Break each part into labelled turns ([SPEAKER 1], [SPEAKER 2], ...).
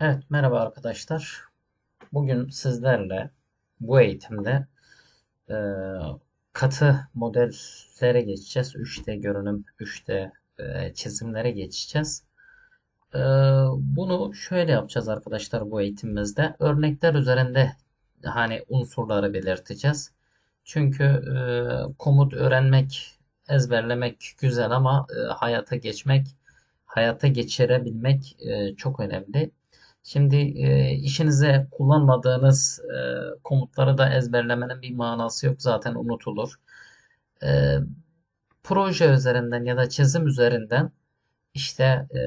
[SPEAKER 1] Evet, merhaba arkadaşlar. Bugün sizlerle bu eğitimde e, katı modellere geçeceğiz. 3D görünüm, 3D e, çizimlere geçeceğiz. E, bunu şöyle yapacağız arkadaşlar bu eğitimimizde. Örnekler üzerinde hani unsurları belirteceğiz. Çünkü e, komut öğrenmek, ezberlemek güzel ama e, hayata geçmek, hayata geçirebilmek e, çok önemli. Şimdi e, işinize kullanmadığınız e, komutları da ezberlemenin bir manası yok. Zaten unutulur. E, proje üzerinden ya da çizim üzerinden işte e,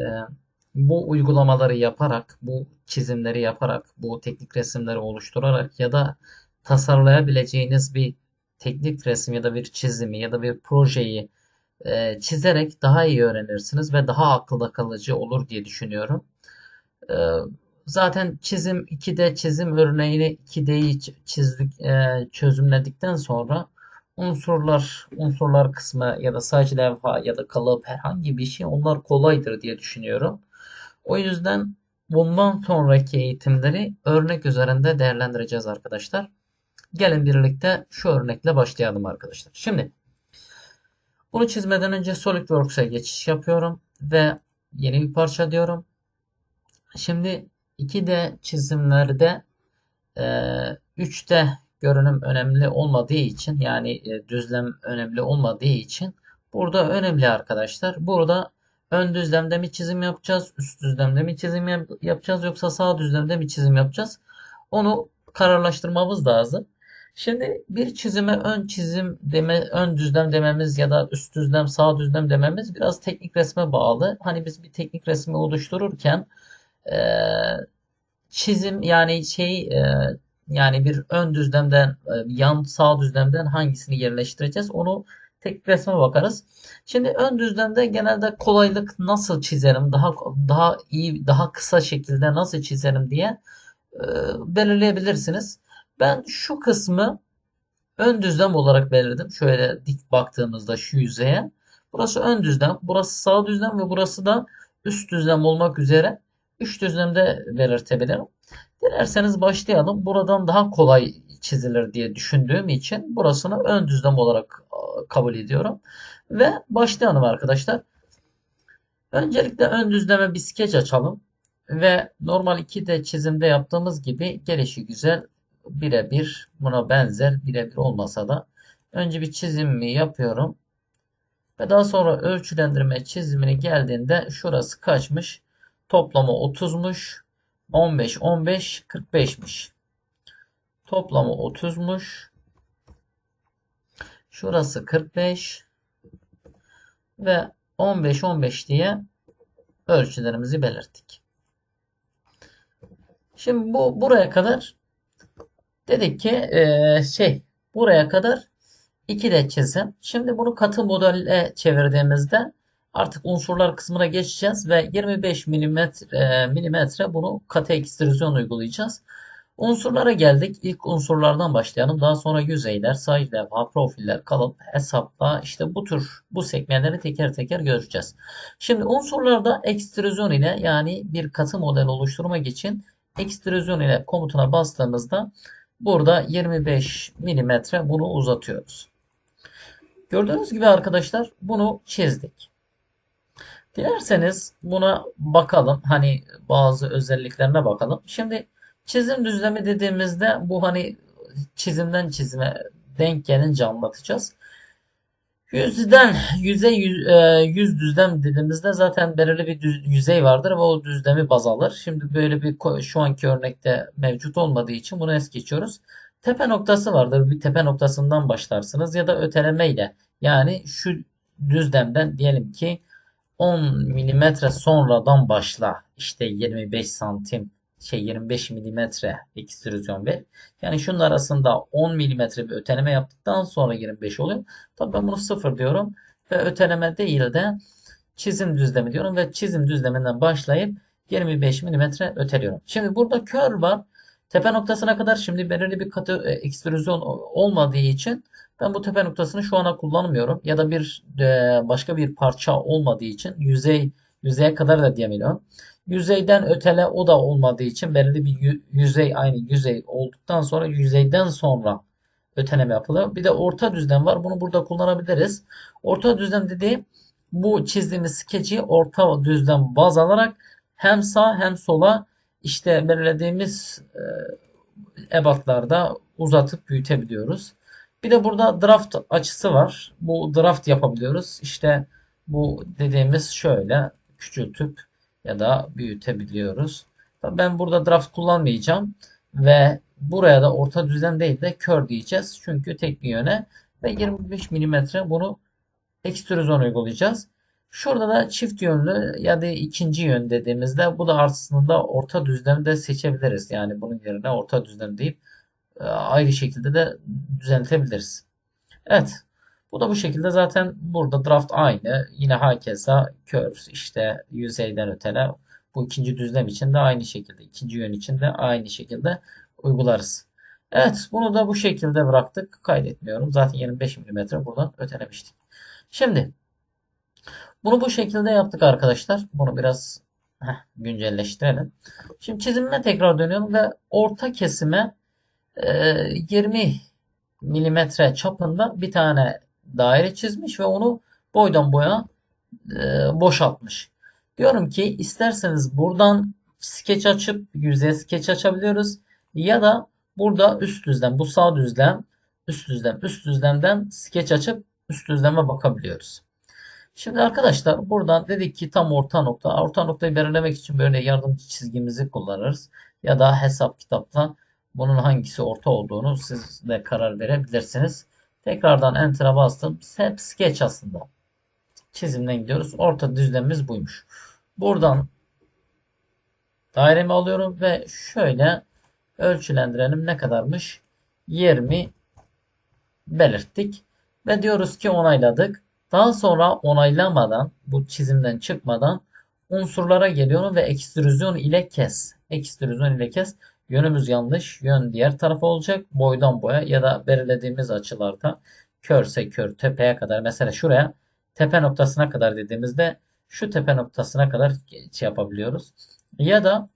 [SPEAKER 1] bu uygulamaları yaparak, bu çizimleri yaparak, bu teknik resimleri oluşturarak ya da tasarlayabileceğiniz bir teknik resim ya da bir çizimi ya da bir projeyi e, çizerek daha iyi öğrenirsiniz ve daha akılda kalıcı olur diye düşünüyorum. E, Zaten çizim 2D çizim örneğini 2D'yi çizdik, e, çözümledikten sonra unsurlar, unsurlar kısmı ya da sadece levha ya da kalıp herhangi bir şey onlar kolaydır diye düşünüyorum. O yüzden bundan sonraki eğitimleri örnek üzerinde değerlendireceğiz arkadaşlar. Gelin birlikte şu örnekle başlayalım arkadaşlar. Şimdi bunu çizmeden önce SolidWorks'a geçiş yapıyorum ve yeni bir parça diyorum. Şimdi 2D çizimlerde e, 3D görünüm önemli olmadığı için yani e, düzlem önemli olmadığı için burada önemli arkadaşlar. Burada ön düzlemde mi çizim yapacağız, üst düzlemde mi çizim yapacağız yoksa sağ düzlemde mi çizim yapacağız? Onu kararlaştırmamız lazım. Şimdi bir çizime ön çizim deme, ön düzlem dememiz ya da üst düzlem, sağ düzlem dememiz biraz teknik resme bağlı. Hani biz bir teknik resmi oluştururken e, çizim yani şey e, yani bir ön düzlemden e, yan sağ düzlemden hangisini yerleştireceğiz onu tek resme bakarız. Şimdi ön düzlemde genelde kolaylık nasıl çizerim daha daha iyi daha kısa şekilde nasıl çizerim diye e, belirleyebilirsiniz. Ben şu kısmı ön düzlem olarak belirledim. Şöyle dik baktığımızda şu yüzeye. Burası ön düzlem, burası sağ düzlem ve burası da üst düzlem olmak üzere 3 düzlemde belirtebilirim. Dilerseniz başlayalım. Buradan daha kolay çizilir diye düşündüğüm için burasını ön düzlem olarak kabul ediyorum. Ve başlayalım arkadaşlar. Öncelikle ön düzleme bir skeç açalım. Ve normal 2D çizimde yaptığımız gibi gelişi güzel birebir buna benzer birebir olmasa da önce bir çizimimi yapıyorum. Ve daha sonra ölçülendirme çizimini geldiğinde şurası kaçmış? Toplamı 30'muş. 15, 15, 45'miş. Toplamı 30'muş. Şurası 45 ve 15, 15 diye ölçülerimizi belirttik. Şimdi bu buraya kadar dedik ki e, şey buraya kadar 2 de çizim. Şimdi bunu katı modelle çevirdiğimizde Artık unsurlar kısmına geçeceğiz ve 25 milimetre, milimetre bunu katı ekstrüzyon uygulayacağız. Unsurlara geldik. İlk unsurlardan başlayalım. Daha sonra yüzeyler, side levha, profiller, kalıp, hesapla işte bu tür bu sekmeleri teker teker göreceğiz. Şimdi unsurlarda ekstrüzyon ile yani bir katı model oluşturmak için ekstrüzyon ile komutuna bastığımızda burada 25 milimetre bunu uzatıyoruz. Gördüğünüz gibi arkadaşlar bunu çizdik. Dilerseniz buna bakalım. Hani bazı özelliklerine bakalım. Şimdi çizim düzlemi dediğimizde bu hani çizimden çizime denk gelince anlatacağız. Yüzden yüzey yüz, e, yüz düzlem dediğimizde zaten belirli bir düz, yüzey vardır ve o düzlemi baz alır. Şimdi böyle bir şu anki örnekte mevcut olmadığı için bunu es geçiyoruz. Tepe noktası vardır. Bir tepe noktasından başlarsınız ya da öteleme ile yani şu düzlemden diyelim ki 10 milimetre sonradan başla. İşte 25 santim şey 25 milimetre ekstrüzyon ver. Yani şunun arasında 10 milimetre bir öteleme yaptıktan sonra 25 oluyor. Tabii ben bunu 0 diyorum ve öteleme değil de çizim düzlemi diyorum ve çizim düzleminden başlayıp 25 milimetre öteliyorum. Şimdi burada kör var. Tepe noktasına kadar şimdi belirli bir katı e, ekstrüzyon olmadığı için ben bu tepe noktasını şu ana kullanmıyorum. Ya da bir e, başka bir parça olmadığı için yüzey yüzeye kadar da diyemiyorum. Yüzeyden ötele o da olmadığı için belirli bir yü- yüzey aynı yüzey olduktan sonra yüzeyden sonra öteleme yapılıyor. Bir de orta düzlem var. Bunu burada kullanabiliriz. Orta düzlem dediğim bu çizdiğimiz skeci orta düzlem baz alarak hem sağ hem sola işte belirlediğimiz e, ebatlarda uzatıp büyütebiliyoruz. Bir de burada draft açısı var. Bu draft yapabiliyoruz. İşte bu dediğimiz şöyle küçültüp ya da büyütebiliyoruz. Tabii Ben burada draft kullanmayacağım ve buraya da orta düzlem değil de kör diyeceğiz. Çünkü tek bir yöne ve 25 mm bunu ekstrüzyon uygulayacağız. Şurada da çift yönlü ya da ikinci yön dediğimizde bu da aslında orta düzlemi de seçebiliriz. Yani bunun yerine orta düzlem deyip e, ayrı şekilde de düzeltebiliriz. Evet. Bu da bu şekilde zaten burada draft aynı. Yine hakeza kör işte yüzeyden ötele. Bu ikinci düzlem için de aynı şekilde. ikinci yön için de aynı şekilde uygularız. Evet bunu da bu şekilde bıraktık. Kaydetmiyorum. Zaten 25 mm buradan ötelemiştik. Şimdi bunu bu şekilde yaptık arkadaşlar. Bunu biraz heh, güncelleştirelim. Şimdi çizimime tekrar dönüyorum ve orta kesime e, 20 milimetre çapında bir tane daire çizmiş ve onu boydan boya e, boşaltmış. Diyorum ki isterseniz buradan skeç açıp yüzeye skeç açabiliyoruz ya da burada üst düzlem bu sağ düzlem üst düzlem üst düzlemden skeç açıp üst düzleme bakabiliyoruz. Şimdi arkadaşlar buradan dedik ki tam orta nokta. Orta noktayı belirlemek için böyle yardımcı çizgimizi kullanırız. Ya da hesap kitapta bunun hangisi orta olduğunu siz de karar verebilirsiniz. Tekrardan Enter'a bastım. Hep sketch aslında. Çizimden gidiyoruz. Orta düzlemimiz buymuş. Buradan dairemi alıyorum ve şöyle ölçülendirelim ne kadarmış? 20 belirttik. Ve diyoruz ki onayladık. Daha sonra onaylamadan bu çizimden çıkmadan unsurlara geliyorum ve ekstrüzyon ile kes. Ekstrüzyon ile kes. Yönümüz yanlış. Yön diğer tarafa olacak. Boydan boya ya da belirlediğimiz açılarda körse kör tepeye kadar. Mesela şuraya tepe noktasına kadar dediğimizde şu tepe noktasına kadar şey yapabiliyoruz. Ya da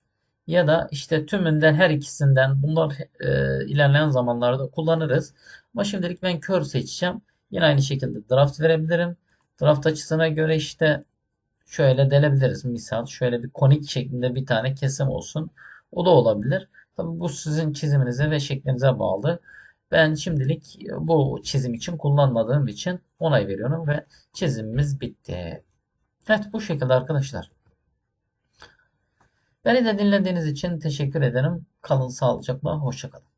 [SPEAKER 1] ya da işte tümünden her ikisinden bunlar e, ilerleyen zamanlarda kullanırız. Ama şimdilik ben kör seçeceğim. Yine aynı şekilde draft verebilirim. Draft açısına göre işte şöyle delebiliriz. Misal şöyle bir konik şeklinde bir tane kesim olsun. O da olabilir. Tabii bu sizin çiziminize ve şeklinize bağlı. Ben şimdilik bu çizim için kullanmadığım için onay veriyorum ve çizimimiz bitti. Evet bu şekilde arkadaşlar. Beni de dinlediğiniz için teşekkür ederim. Kalın sağlıcakla. Hoşçakalın.